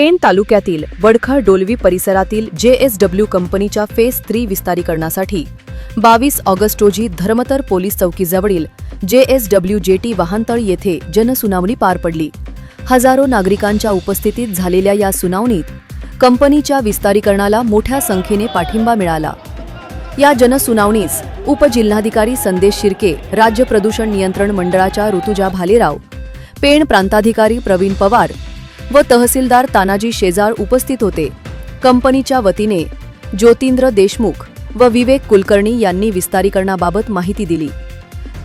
पेण तालुक्यातील वडखळ डोलवी परिसरातील J S W कंपनीच्या फेस थ्री विस्तारीकरणासाठी बावीस ऑगस्ट रोजी धर्मतर पोलीस चौकीजवळील जे एस डब्ल्यू जेटी वाहनतळ येथे जनसुनावणी पार पडली. हजारो नागरिकांच्या उपस्थितीत झालेल्या या सुनावणीत कंपनीच्या विस्तारीकरणाला मोठ्या संख्येने पाठिंबा मिळाला. या जनसुनावणीस उपजिल्हाधिकारी संदेश शिर्के राज्य प्रदूषण नियंत्रण मंडळाच्या ऋतुजा भालेराव पेण प्रांताधिकारी प्रवीण पवार व तहसीलदार तानाजी शेजार उपस्थित होते. कंपनीच्या वतीने ज्योतिंद्र देशमुख व विवेक कुलकर्णी यांनी विस्तारीकरणाबाबत माहिती दिली.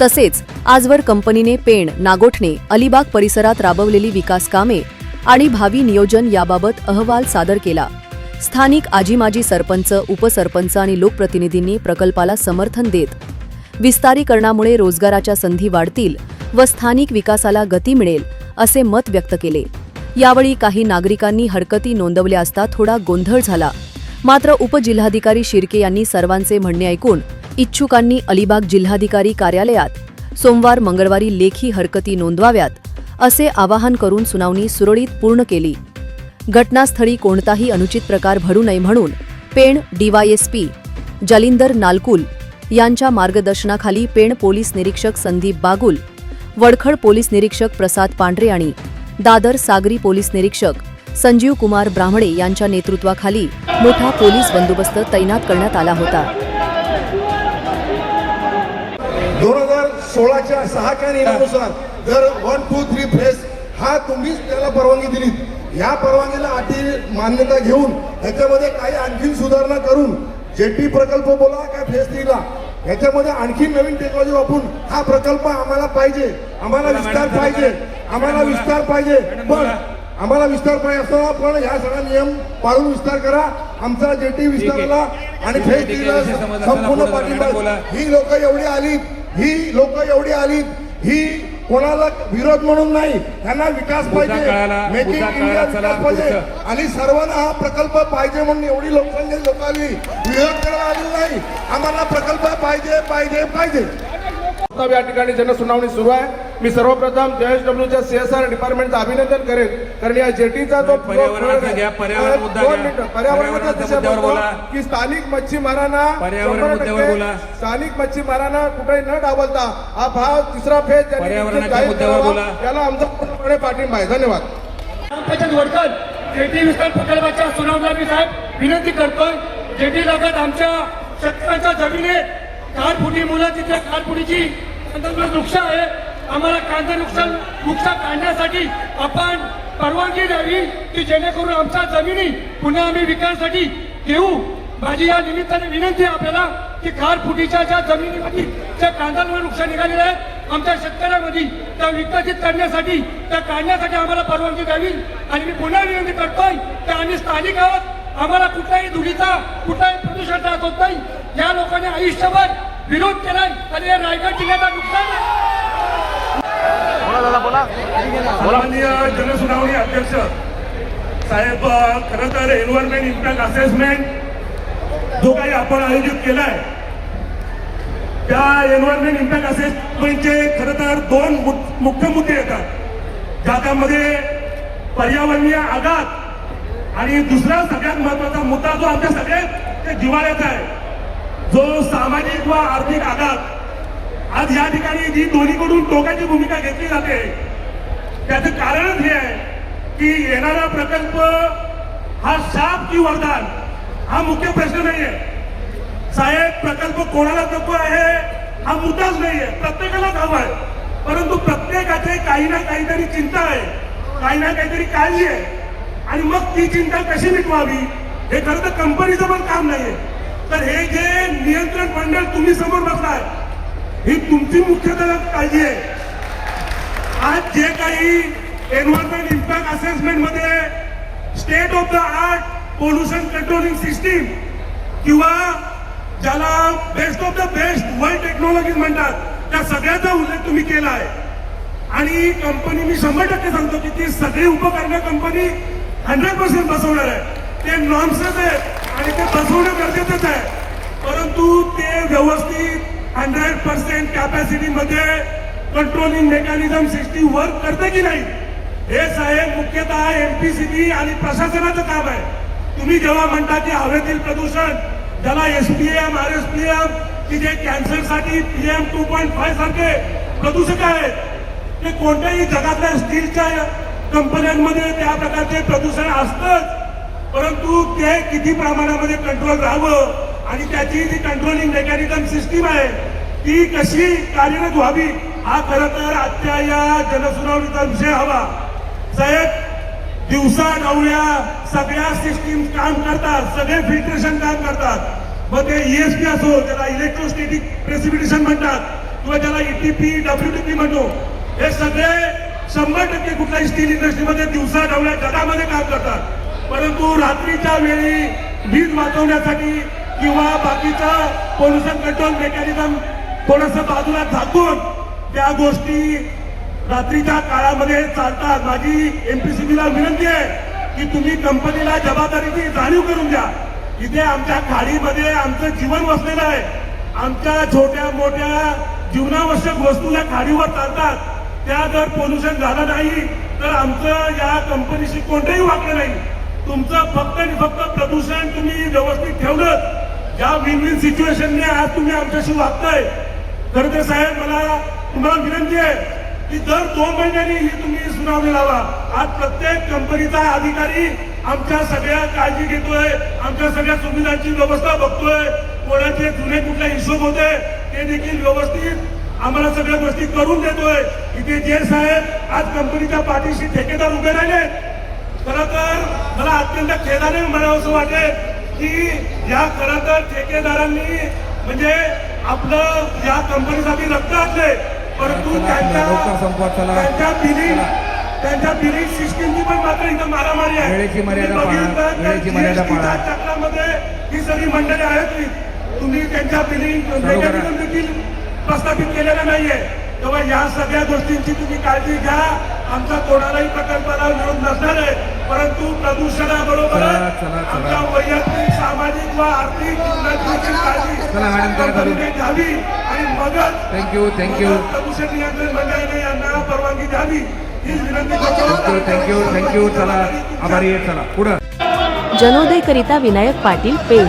तसेच आजवर कंपनीने पेण नागोठणे अलिबाग परिसरात राबवलेली विकास कामे आणि भावी नियोजन याबाबत अहवाल सादर केला. स्थानिक आजीमाजी सरपंच उपसरपंच आणि लोकप्रतिनिधींनी प्रकल्पाला समर्थन देत. विस्तारीकरणामुळे रोजगाराच्या संधी वाढतील व स्थानिक विकासाला गती मिळेल असे मत व्यक्त केले. यावेळी काही नागरिकांनी हरकती नोंदवल्या असता थोडा गोंधळ झाला. मात्र उपजिल्हाधिकारी शिर्के यांनी सर्वांचे म्हणणे ऐकून इच्छुकांनी अलिबाग जिल्हाधिकारी कार्यालयात सोमवार मंगळवारी लेखी हरकती नोंदवाव्यात असे आवाहन करून सुनावणी सुरळीत पूर्ण केली. घटनास्थळी कोणताही अनुचित प्रकार घडू नये म्हणून पेण डीवायएसपी जालिंदर नालकुल यांच्या मार्गदर्शनाखाली पेण पोलीस निरीक्षक संदीप बागुल वडखड पोलीस निरीक्षक प्रसाद पांढरे आणि दादर सागरी पोलीस निरीक्षक संजीव कुमार ब्राह्मणे यांच्या नेतृत्वाखाली मोठा पोलीस बंदोबस्त तैनात करण्यात आला होता. दोन हजार सोळाच्या सहाच्या नियमानुसार जर वन टू थ्री फेस हा तुम्हीच त्याला परवानगी दिलीत. या परवानगीला अटी मान्यता घेऊन ह्याच्यामध्ये काही आणखीन सुधारणा करून जेटी प्रकल्प बोला का फेस थ्रीला. ह्याच्यामध्ये आणखी नवीन टेक्नॉलॉजी वापरून हा प्रकल्प आम्हाला पाहिजे आम्हाला विस्तार पाहिजे. आम्हाला विस्तार पाहिजे. पण आम्हाला विस्तार पाहिजे असताना पण ह्या सगळा नियम पाळून विस्तार करा. आमचा जेटी विस्ताराला आणि फेस संपूर्ण पाठिंबा. ही लोक एवढी आलीत. ही लोक एवढी आलीत. ही कोणाला विरोध म्हणून नाही. त्यांना विकास पाहिजे. काळाला, मेक इन बुद्धा इंडिया विकास पाहिजे. आणि सर्वांना हा प्रकल्प पाहिजे म्हणून एवढी लोकसंख्या लोक आली विरोध करायला आली नाही. आम्हाला प्रकल्प पाहिजे पाहिजे पाहिजे. आता या ठिकाणी जनसुनावणी सुरू आहे. मी सर्वप्रथम जेएसडब्ल्यूच्या सीएसआर डिपार्टमेंटचं अभिनंदन करेन. कारण या जेटीचा जो पर्यावरणाचा पर्यावरण विषय बोलतो. की स्थानिक मच्छीमारांना. स्थानिक मच्छीमारांना कुठेही न डावलता हा भाव तिसरा फेज ज्यांनी पर्यावरणाच्या जाहीर मुद्द्यावर करावा, बोला. याला आमचा पूर्णपणे पाठिंबा आहे. धन्यवाद. वडकर जेटी विस्तार प्रकल्पाच्या सुनावणीला मी साहेब विनंती करतोय. जेटी लगत आमच्या शेतकऱ्यांच्या जमिनी कार फुटी मुलं तिथे कार फुटीची नुकसान आहे. आम्हाला कांदा नुकसान नुकसान काढण्यासाठी आपण परवानगी द्यावी की जेणेकरून आमच्या जमिनी पुन्हा आम्ही विकासासाठी घेऊ. माझी या निमित्ताने विनंती आहे आपल्याला की खार फुटीच्या ज्या जमिनीमध्ये ज्या कांद्यांवर नुकसान निघालेलं आहे आमच्या शेतकऱ्यामध्ये त्या विकसित करण्यासाठी त्या काढण्यासाठी आम्हाला परवानगी द्यावी. आणि मी पुन्हा विनंती करतोय की आम्ही स्थानिक आहोत आम्हाला कुठल्याही धुळीचा कुठलाही प्रदूषण त्रास होत नाही. या लोकांनी आयुष्यभर विरोध केलाय आणि या रायगड जिल्ह्याचा नुकसान आहे. माननीय जनसुनावणी अध्यक्ष साहेब खरं तर एन्व्हायरमेंट इम्पॅक्ट असेसमेंट जो काही आपण आयोजित केलाय त्या एन्व्हायरमेंट इम्पॅक्ट असेसमेंटचे खरं तर दोन मुख्य मुद्दे येतात ज्यामध्ये पर्यावरणीय आघात आणि दुसरा सगळ्यात महत्त्वाचा मुद्दा जो आमच्या सगळ्यात ते जिव्हाळ्याचा आहे जो सामाजिक व आर्थिक आघात आज या ठिकाणी जी दोन्हीकडून टोकाची भूमिका घेतली जाते त्याचं कारणच हे आहे की येणारा प्रकल्प हा शाप की वरदान हा मुख्य प्रश्न नाहीये. साहेब प्रकल्प कोणाला नको आहे हा मुद्दाच नाहीये. प्रत्येकालाच हवा आहे. परंतु प्रत्येकाचे काही ना काहीतरी चिंता आहे काही ना काहीतरी काळजी आहे. आणि मग ती चिंता कशी मिटवावी हे खरं तर कंपनीचं पण काम नाहीये. तर हे जे नियंत्रण मंडळ तुम्ही समोर बसलाय ही तुमची मुख्यतः काळजी आहे आज जे काही environment impact असेसमेंटमध्ये state of the art pollution controlling system किंवा ज्याला best of the best world technology म्हणतात त्या सगळ्याचा उल्लेख तुम्ही केला आहे आणि कंपनी मी शंभर टक्के सांगतो की ती सगळी उपकरणं कंपनी हंड्रेड पर्सेंट बसवणार आहे. ते नॉनसेस आहे आणि ते बसवणं गरजेचंच आहे. परंतु ते व्यवस्थित हंड्रेड पर्सेंट कॅपॅसिटी मध्ये कंट्रोलिंग मेकॅनिझम सिस्टीम वर्क करते की नाही? हे साहेब मुख्यतः एमपीसीबी आणि प्रशासनाचं काम आहे. तुम्ही जेव्हा म्हणता की हवेतील प्रदूषण ज्याला SPM R S P M की जे कॅन्सरसाठी पीएम टू पॉईंट फाय सारखे प्रदूषक आहेत ते कोणत्याही जगातल्या स्टीलच्या कंपन्यांमध्ये त्या प्रकारचे प्रदूषण असतंच. परंतु ते किती प्रमाणामध्ये कंट्रोल राहावं आणि त्याची जी कंट्रोलिंग मेकॅनिझम सिस्टीम आहे ती कशी कार्यरत व्हावी हा खरं तर आजच्या या जनसुनावणीचा विषय हवा. साहेब दिवसा नवळ्या सगळ्या सिस्टीम काम करतात सगळे फिल्ट्रेशन काम करतात. मग ते ईएसपी असो त्याला इलेक्ट्रोस्टॅटिक प्रेसिपिटेशन म्हणतात किंवा त्याला E ईटीपी डब्ल्यूटीपी म्हणतो. हे सगळे शंभर टक्के कुठल्याही स्टील इंडस्ट्रीमध्ये दिवसा नवळ्या जगामध्ये काम करतात. परंतु रात्रीच्या वेळी वीज वाचवण्यासाठी किंवा बाकीचा पोल्युशन कंट्रोल मेकॅनिझम थोडस बाजूला झाकून त्या गोष्टी रात्रीच्या काळामध्ये चालतात. माझी एमपीसीबीला विनंती आहे की तुम्ही कंपनीला जबाबदारीची जाणीव करून द्या. इथे आमच्या खाडीमध्ये आमचं जीवन वसलेलं आहे. आमच्या छोट्या मोठ्या जीवनावश्यक वस्तू या खाडीवर चालतात. त्या जर पोल्युशन झालं नाही तर आमचं या कंपनीशी कोणतंही वागणं नाही. तुमचं फक्त आणि फक्त प्रदूषण तुम्ही व्यवस्थित ठेवलं ज्या विन विन सिच्युएशनने आज तुम्ही आमच्याशी वागताय. खरं साहेब मला तुम्हाला विनंती आहे की दर दोन महिन्यांनी ही तुम्ही सुनावणी लावा. आज प्रत्येक कंपनीचा अधिकारी आमच्या सगळ्या काळजी घेतोय आमच्या सगळ्या सुविधांची व्यवस्था बघतोय. कोणाचे जुने कुठले हिशोब होते ते देखील व्यवस्थित आम्हाला सगळ्या गोष्टी करून देतोय. इथे जे साहेब आज कंपनीच्या पाठीशी ठेकेदार उभे राहिले खरं तर मला अत्यंत खेदाने म्हणावं असं वाटेल. की या खरं तर ठेकेदारांनी म्हणजे आपलं या कंपनीसाठी रक्त घातले परंतु त्यांच्या. त्यांच्या बिलिंग त्यांच्या बिलिंग सिस्टीमची पण मात्र इथं मारामारी आहे. वेळेची मर्यादा तुम्ही पाळा, बघितलं तर वेळेची मर्यादा GST च्या पाळा. चक्रामध्ये ही सगळी मंडळी आहेत तुम्ही त्यांच्या बिलिंग मेकॅनिझम देखील प्रस्थापित केलेला नाहीये. तेव्हा या सगळ्या गोष्टींची तुम्ही काळजी घ्या. आमचा कोणालाही प्रकल्पाला विरोध नसणार आहे. परंतु प्रदूषणाबरोबर. आमच्या वैयक्तिक सामाजिक व आर्थिक. कंपनीने घ्यावी आणि मगच थँक्यू थँक्यू मगच प्रदूषण नियंत्रण मंडळाने यांना परवानगी द्यावी. ही विनंती करतो. थँक्यू थँक्यू थँक्यू चला आभारी आहे. चला पुढं. जनोदयकरिता विनायक पाटील पेण.